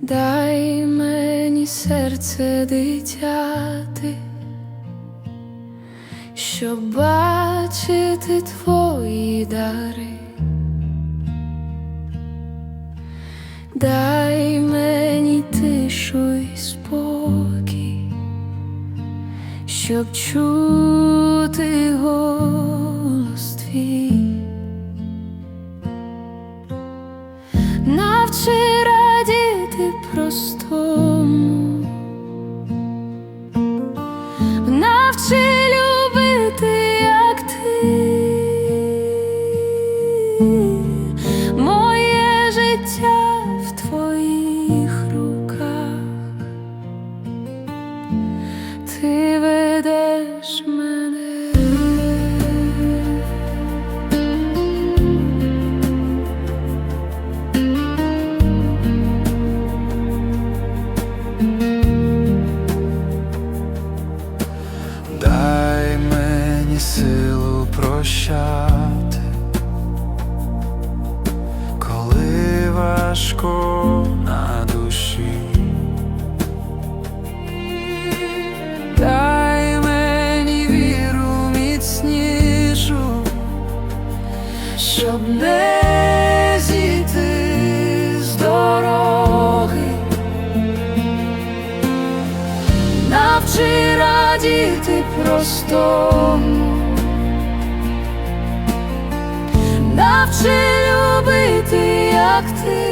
Дай мені серце дитяти, щоб бачити твої дари. Дай мені тишу й спокій, щоб чути голос твій. Навчи життя в важко на душі. Дай мені віру міцнішу, щоб не зійти з дороги. Навчи радіти простому, навчи любити, як ти,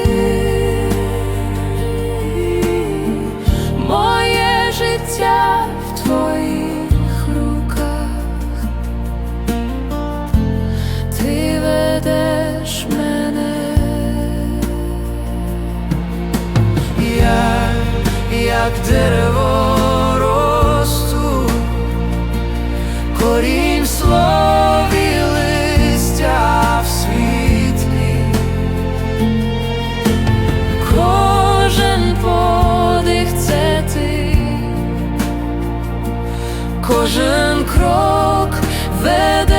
ведеш мене, я, як дерево росту, корінь слові листя в світлі, кожен подих це ти, кожен крок веде.